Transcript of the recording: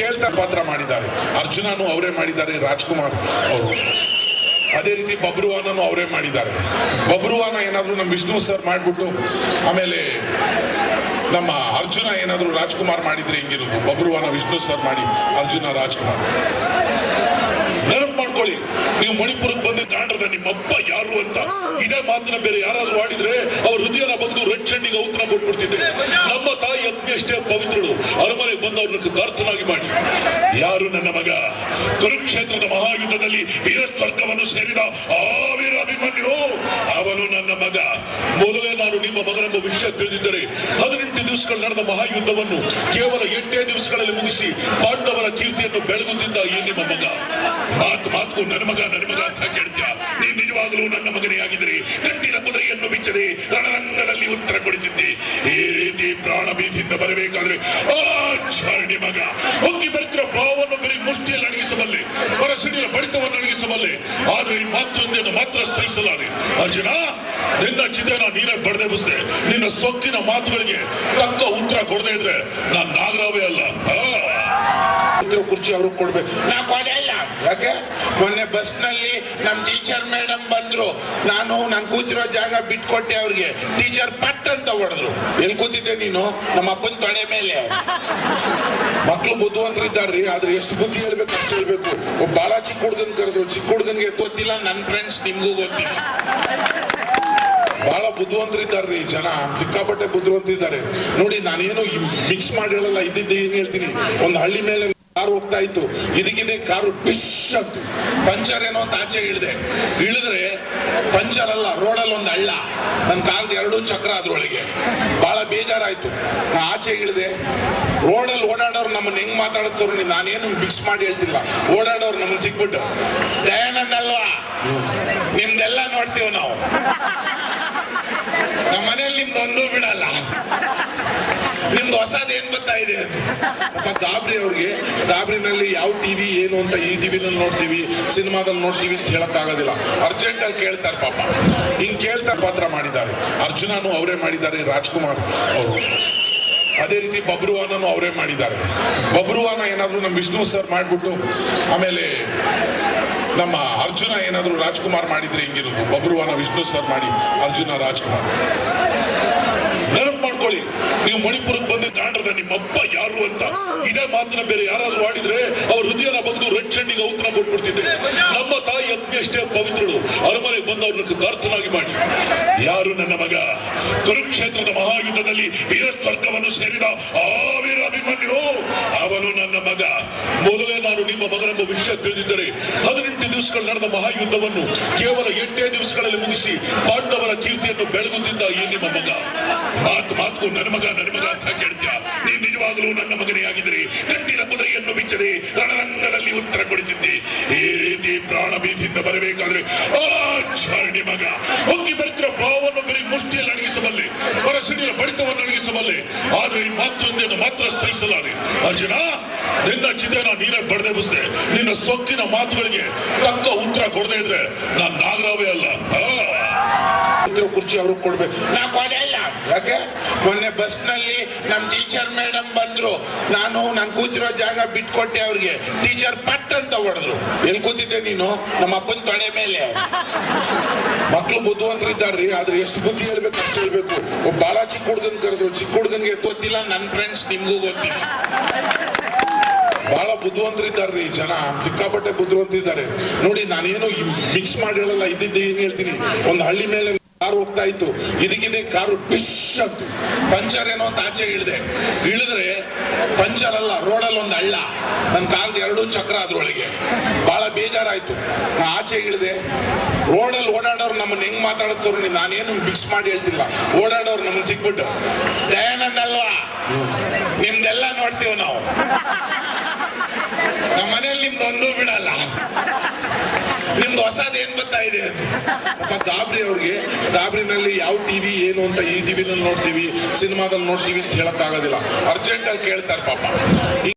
ಕೇಳ್ತಾ ಪಾತ್ರ ಮಾಡಿದ್ದಾರೆ. ಅರ್ಜುನನು ಅವರೇ ಮಾಡಿದ್ದಾರೆ, ರಾಜ್ಕುಮಾರ್ ಅವರು. ಅದೇ ರೀತಿ ಬಬ್ರುವಾನನು ಅವರೇ ಮಾಡಿದ್ದಾರೆ. ಬಬ್ರುವಾನ ಏನಾದರೂ ನಮ್ಮ ವಿಷ್ಣು ಸರ್ ಮಾಡಿಬಿಟ್ಟು, ಆಮೇಲೆ ನಮ್ಮ ಅರ್ಜುನ ಏನಾದರೂ ರಾಜ್ಕುಮಾರ್ ಮಾಡಿದ್ರೆ ಹೆಂಗಿರೋದು? ಬಬ್ರುವಾನ, ವಿಷ್ಣು ಸರ್ ಮಾಡಿ, ಅರ್ಜುನ, ರಾಜ್ಕುಮಾರ್. ನೆನಪು ಮಾಡ್ಕೊಳ್ಳಿ, ನೀವು ಮಣಿಪುರಕ್ಕೆ ಬಂದು ಕಾಣ್ರದ ನಿಮ್ಮಪ್ಪ ಯಾರು ಅಂತ. ಇದೇ ಮಾತನ್ನ ಬೇರೆ ಯಾರಾದ್ರೂ ಆಡಿದ್ರೆ, ಅವ್ರ ಹೃದಯನ ಬಂದು ರೆಡ್ ಚೆಂಡಿಗೆ ಔತನ ಕೊಟ್ಬಿಡ್ತಿದ್ದೆ ನಮ್ಮ ತಾಯಿ ಅಗ್ನಿಯಷ್ಟೇ ಪವಿತ್ರಳು. ಅರಮನೆ ಬಂದವರನ್ನು ಕರ್ತನಾಗಿ ಮಾಡಿ. ಯಾರು ನನ್ನ ಮಗ? ಕುರುಕ್ಷೇತ್ರದ ಮಹಾಯುದ್ಧದಲ್ಲಿ ವೀರ ಸ್ವರ್ಗವನ್ನು ಸೇರಿದ ಆ ಅಭಿಮನ್ಯು. ಅವನು ನನ್ನ ಮಗ. ಮೊದಲೇ ನಾನು ನಿಮ್ಮ ಮಗನೆಂಬ ವಿಷಯ ತಿಳಿದಿದ್ದರೆ ಹದಿನೆಂಟು ದಿವಸಗಳು ನಡೆದ ಮಹಾಯುದ್ಧವನ್ನು ಕೇವಲ ಎಂಟೇ ದಿವಸಗಳಲ್ಲಿ ಮುಗಿಸಿ ಪಾಂಡವರ ಕೀರ್ತಿಯನ್ನು ಬೆಳಗುತ್ತಿದ್ದ ಈ ನಿಮ್ಮ ಮಗ. ಮಾತು ಮಾತು, ನನ್ನ ಮಗ ನನ್ನ ಮಗ ಅಂತ ಕೇಳ್ತೀಯ. ನಿಜವಾಗಲೂ ನನ್ನ ಮಗನೇ ಆಗಿದ್ದರೆ ಕಟ್ಟಿದ ಕುದುರೆಯನ್ನು ಬಿಚ್ಚದೆ ರಣರಂಗದಲ್ಲಿ ಉತ್ತರ ಕೊಡುತ್ತಿದ್ದೆ ಈ ರೀತಿ ಪ್ರಾಣ ಬೀದಿಯಿಂದ ಬರಬೇಕಾದ್ರೆ ಆ ಚಾರಣಿ ಮಗ. ಹೊಕ್ಕಿ ಬರುತ್ತಿರೋ ಭಾವವನ್ನು ಬರೀ ಮುಷ್ಟಿಯಲ್ಲಿ ಅಡಗಿಸಬಲ್ಲೆ ಪರಸಿಡಿಯ ಬಡಿತವನ್ನು ಅಡಗಿಸಬಲ್ಲೆ. ಆದ್ರೆ ಈ ಮಾತೃಂದಿಯನ್ನು ಮಾತ್ರ ಸಹಿಸಲಾರೆ ಅರ್ಜುನ, ನಿನ್ನ ಚಿತೆನ ನೀನೇ ಬಡದೆ ಬಸ್ದೆ. ನಿನ್ನ ಸೊಕ್ಕಿನ ಮಾತುಗಳಿಗೆ ತಕ್ಕ ಉತ್ತರ ಕೊಡದೇ ಇದ್ರೆ ನಾನ್ ನಾಗರಾವೇ ಅಲ್ಲ. ಕುರ್ಚಿ ಅವ್ರಿಗೆ ಕೊಡ್ಬೇಕು. ನಾ ಕೊಡಲ್ಲ ಯಾಕೆ? ಮೊನ್ನೆ ಬಸ್ನಲ್ಲಿ ನಮ್ ಟೀಚರ್ ಮೇಡಮ್ ಬಂದ್ರು. ನಾನು ನಾನು ಕೂತಿರೋ ಜಾಗ ಬಿಟ್ಕೊಟ್ಟೆ ಅವ್ರಿಗೆ. ಟೀಚರ್ ಪಟ್ ಅಂತ ಹೊಡೆದ್ರು. ಎಲ್ಲಿ ಕೂತಿದ್ದೆ ನೀನು? ನಮ್ಮ ಅಪ್ಪನ ತೊಡೆ ಮೇಲೆ. ಮಕ್ಳು ಬುದ್ಧಿವಂತರಿದ್ದಾರ್ರಿ, ಆದ್ರೆ ಎಷ್ಟು ಬುದ್ಧಿ ಹೇಳ್ಬೇಕು ಅಷ್ಟು ಹೇಳ್ಬೇಕು ಒಬ್ಬ ಬಾಳ ಚಿಕ್ಕ ಹುಡುಗನ್ ಕರೆದ್ರು. ಚಿಕ್ಕ ಹುಡುಗನ್ಗೆ ಗೊತ್ತಿಲ್ಲ ನನ್ನ ಫ್ರೆಂಡ್ಸ್ ನಿಮ್ಗೂ ಗೊತ್ತಿಲ್ಲ. ಬಹಳ ಬುದ್ಧಿವಂತರಿದ್ದಾರ್ರಿ ಜನ. ಸಿಕ್ಕಾಪಟ್ಟೆ ಬುದ್ಧಿವಂತರಿದ್ದಾರೆ. ನೋಡಿ, ನಾನೇನು ಮಿಕ್ಸ್ ಮಾಡಿರಲ್ಲ ಇದ್ದಿದ್ದು ಏನ್ ಹೇಳ್ತೀನಿ? ಒಂದು ಹಳ್ಳಿ ಮೇಲೆ ಕಾರು ಹೋಗ್ತಾ ಇತ್ತು. ಇದಕ್ಕಿದೆ ಕಾರು ಡಿಶ್ ಅಂತ. ಪಂಚರ್ ಏನೋ ಅಂತ ಆಚೆ ಇಳಿದೆ. ಇಳಿದ್ರೆ ಪಂಚರ್ ಅಲ್ಲ, ರೋಡಲ್ಲಿ ಒಂದು ಹಳ್ಳ. ನನ್ನ ಕಾರ್ದ ಎರಡು ಚಕ್ರ ಅದ್ರೊಳಗೆ. ಬಹಳ ಬೇಜಾರಾಯ್ತು. ನಾ ಆಚೆ ಇಳಿದೆ. ರೋಡಲ್ಲಿ ಓಡಾಡೋರು ನಮ್ಮನ್ನ ಹೆಂಗ್ ಮಾತಾಡಿಸ್ತಾರ ನಾನೇನು ಮಿಕ್ಸ್ ಮಾಡಿ ಹೇಳ್ತಿಲ್ಲ. ಓಡಾಡೋರು ನಮ್ಮನ್ನ ಸಿಕ್ಬಿಟ್ಟು, ದಯಾನಂದ್ ಅಲ್ವಾ? ನಿಮ್ದೆಲ್ಲ ನೋಡ್ತೀವಿ ನಾವು ನಮ್ಮ ಮನೇಲಿ ನಿಮ್ದು ಒಂದು ಬಿಡಲ್ಲ ಹೊಸದ್ ಏನ್ ಗೊತ್ತಾ ಇದೆ? ಅಂತ ಗಾಬ್ರಿ ಅವ್ರಿಗೆ, ಗಾಬ್ರಿನಲ್ಲಿ ಯಾವ ಟಿವಿ ಏನು ಅಂತ ಈ ಟಿವಿನಲ್ಲಿ ನೋಡ್ತೀವಿ, ಸಿನಿಮಾದಲ್ಲಿ ನೋಡ್ತೀವಿ ಅಂತ ಹೇಳಕ್ ಆಗೋದಿಲ್ಲ ಅರ್ಜೆಂಟ್ ಆಗಿ ಕೇಳ್ತಾರೆ ಪಾಪ. ಹಿಂಗ್ ಕೇಳ್ತಾ ಪಾತ್ರ ಮಾಡಿದ್ದಾರೆ. ಅರ್ಜುನನು ಅವರೇ ಮಾಡಿದ್ದಾರೆ, ರಾಜ್ಕುಮಾರ್ ಅವರು. ಅದೇ ರೀತಿ ಬಬ್ರುವಾನನು ಅವರೇ ಮಾಡಿದ್ದಾರೆ. ಬಬ್ರುವಾನ ಏನಾದ್ರು ನಮ್ಮ ವಿಷ್ಣು ಸರ್ ಮಾಡ್ಬಿಟ್ಟು, ಆಮೇಲೆ ನಮ್ಮ ಅರ್ಜುನ ಏನಾದ್ರು ರಾಜ್ಕುಮಾರ್ ಮಾಡಿದ್ರೆ ಹೆಂಗಿರೋದು? ಬಬ್ರುವಾನ, ವಿಷ್ಣು ಸರ್ ಮಾಡಿ, ಅರ್ಜುನ, ರಾಜ್ಕುಮಾರ್. ನೆನಪು ಮಾಡ್ಕೊಳ್ಳಿ. ನೀವು ಮಣಿಪುರಕ್ಕೆ ಬಂದು ಇದೇ ಮಾತಿನ ಬೇರೆ ಯಾರಾದ್ರೂ ಆಡಿದ್ರೆ ಅವ್ರ ಹೃದಯನ ಬಂದು ರೆಡ್ ಚಂಡಿಗೆ ಔತಣ ಕೊಟ್ಬಿಡ್ತಿದ್ದೆ. ನಮ್ಮ ತಾಯಿ ಅಗ್ನಿಯಷ್ಟೇ ಪವಿತ್ರಳು ಅರಮನೆಗೆ ಬಂದವ್ರನ್ನ ಕೃತಾರ್ಥನಾಗಿ ಮಾಡಿ. ಯಾರು ನನ್ನ ಮಗ? ಕುರುಕ್ಷೇತ್ರದ ಮಹಾಯುದ್ಧದಲ್ಲಿ ವೀರ ಸ್ವರ್ಗವನ್ನು ಸೇರಿದ ಆ ವೀರ ಅಭಿಮನ್ಯು. ಅವನು ನನ್ನ ಮಗ. ಮೊದಲೇ ನಾನು ನಿಮ್ಮ ಮಗನೆಂಬ ವಿಷಯ ತಿಳಿದಿದ್ದರೆ ಹದಿನೆಂಟು ದಿವಸಗಳು ನಡೆದ ಮಹಾಯುದ್ಧವನ್ನು ಕೇವಲ ಎಂಟೇ ದಿವಸಗಳಲ್ಲಿ ಮುಗಿಸಿ ಪಾಂಡವರ ಕೀರ್ತಿಯನ್ನು ಬೆಳಗುತ್ತಿದ್ದ ಈ ನಿಮ್ಮ ಮಗ. ಮಾತು ಮಾತು ನನ್ನ ಮಗ ನನ್ನ ಮಗ ಅಂತ ಕೇಳ್ತೀಯ? ನೀನು ನಿಜವಾಗಲೂ ನನ್ನ ಮಗನೇ ಆಗಿದ್ರಿ ಕಟ್ಟಿನ ಕುದುರೆಯನ್ನು ಬಿಚ್ಚದೆ ರಣರಂಗದಲ್ಲಿ ಉತ್ತರ ಕೊಡುತ್ತಿದ್ದೆ ಈ ರೀತಿ ಪ್ರಾಣ ಬೀದಿಯಿಂದ ಬರಬೇಕಾದ್ರೆ ಆ ಚರಣಿ ಮಗ. ಸಿಡಿಯ ಬಡಿತವನ್ನು ಅಡಗಿಸಬಲ್ಲೆ ಆದ್ರೆ ಈ ಮಾತೃಂದೆಯನ್ನು ಮಾತ್ರ ಸಹಿಸಲಾರೆ. ಅರ್ಜುನ, ನಿನ್ನ ಚಿತೆಯನ್ನ ನೀನೇ ಬಡದೆ ಬಸ್ದೆ. ನಿನ್ನ ಸೊಕ್ಕಿನ ಮಾತುಗಳಿಗೆ ತಕ್ಕ ಉತ್ತರ ಕೊಡದೇ ಇದ್ರೆ ನಾನ್ ನಾಗರಾವೇ ಅಲ್ಲ. ಕುರ್ಚಿ ಅವ್ರಿಗೆ ಕೊಡ್ಬೇಕು. ನಾ ಕೊಡಲ್ಲ ಯಾಕೆ? ಮೊನ್ನೆ ಬಸ್ನಲ್ಲಿ ನಮ್ ಟೀಚರ್ ಮೇಡಮ್ ಬಂದ್ರು. ನಾನು ನಾನು ಕೂತಿರೋ ಜಾಗ ಬಿಟ್ಕೊಟ್ಟೆ ಅವ್ರಿಗೆ. ಟೀಚರ್ ಪಟ್ ಅಂತ ಹೊಡೆದ್ರು. ಎಲ್ಲಿ ಕೂತಿದ್ದೆ ನೀನು? ನಮ್ಮ ಅಪ್ಪನ ತೊಡೆ ಮೇಲೆ. ಮಕ್ಳು ಬುದ್ಧಿವಂತರಿದ್ದಾರ್ರಿ ಆದ್ರೆ ಎಷ್ಟು ಬುದ್ಧಿ ಹೇಳ್ಬೇಕು ಅಷ್ಟು ಹೇಳ್ಬೇಕು. ಒಬ್ಬ ಬಾಲ ಚಿಕ್ಕ ಹುಡುಗನ್ ಕರೆದ್ರು ಚಿಕ್ಕ ಹುಡುಗನ್ಗೆ ಗೊತ್ತಿಲ್ಲ ನನ್ನ ಫ್ರೆಂಡ್ಸ್ ನಿಮ್ಗೂ ಗೊತ್ತಿಲ್ಲ. ಬಹಳ ಬುದ್ಧಿವಂತರಿದ್ದಾರ್ರಿ ಜನ, ಸಿಕ್ಕಾಪಟ್ಟೆ ಬುದ್ಧಿವಂತರಿದ್ದಾರೆ ನೋಡಿ, ನಾನೇನು ಮಿಕ್ಸ್ ಮಾಡಿರಲ್ಲ, ಇದ್ದಿದ್ದು ಏನ್ ಹೇಳ್ತೀನಿ? ಒಂದು ಹಳ್ಳಿ ಮೇಲೆ ಕಾರು ಹೋಗ್ತಾ ಇತ್ತು. ಇದಕ್ಕಿದೆ ಕಾರು ಡಿಶ್ ಅಂತ. ಪಂಚರ್ ಏನೋ ಅಂತ ಆಚೆ ಇಳಿದೆ. ಇಳಿದ್ರೆ ಪಂಚರ್ ಅಲ್ಲ, ರೋಡಲ್ಲಿ ಒಂದು ಹಳ್ಳ. ನನ್ನ ಕಾರ್ದು ಎರಡೂ ಚಕ್ರ ಅದ್ರೊಳಗೆ. ಬಹಳ ಬೇಜಾರಾಯ್ತು. ನಾ ಆಚೆ ಇಳಿದೆ. ರೋಡಲ್ಲಿ ಓಡಾಡೋರು ನಮ್ಮನ್ನ ಹೆಂಗ್ ಮಾತಾಡಿಸ್ತವ್ರು ನಾನೇನು ಮಿಕ್ಸ್ ಮಾಡಿ ಹೇಳ್ತಿಲ್ಲ. ಓಡಾಡೋರು ನಮ್ಮನ್ನ ಸಿಕ್ಬಿಟ್ಟು ದಯಾನಂದ್ ಅಲ್ವಾ ನಿಮ್ದೆಲ್ಲ ನೋಡ್ತೀವಿ ನಾವು? ನಮ್ಮ ಮನೇಲಿ ನಿಮ್ದು ಒಂದು ಬಿಡಲ್ಲ. ನಿಮ್ದು ಹೊಸದೇನ್ ಏನ್ ಗೊತ್ತಾ ಇದೆ ಅಂತ. ಗಾಬ್ರಿ ಅವ್ರಿಗೆ, ಗಾಬ್ರಿನಲ್ಲಿ ಯಾವ ಟಿವಿ ಏನು ಅಂತ ಈ ಟಿವಿನಲ್ಲಿ ನೋಡ್ತೀವಿ, ಸಿನಿಮಾದಲ್ಲಿ ನೋಡ್ತೀವಿ ಅಂತ ಹೇಳಕ್ ಆಗೋದಿಲ್ಲ ಅರ್ಜೆಂಟ್ ಆಗಿ ಕೇಳ್ತಾರೆ ಪಾಪ.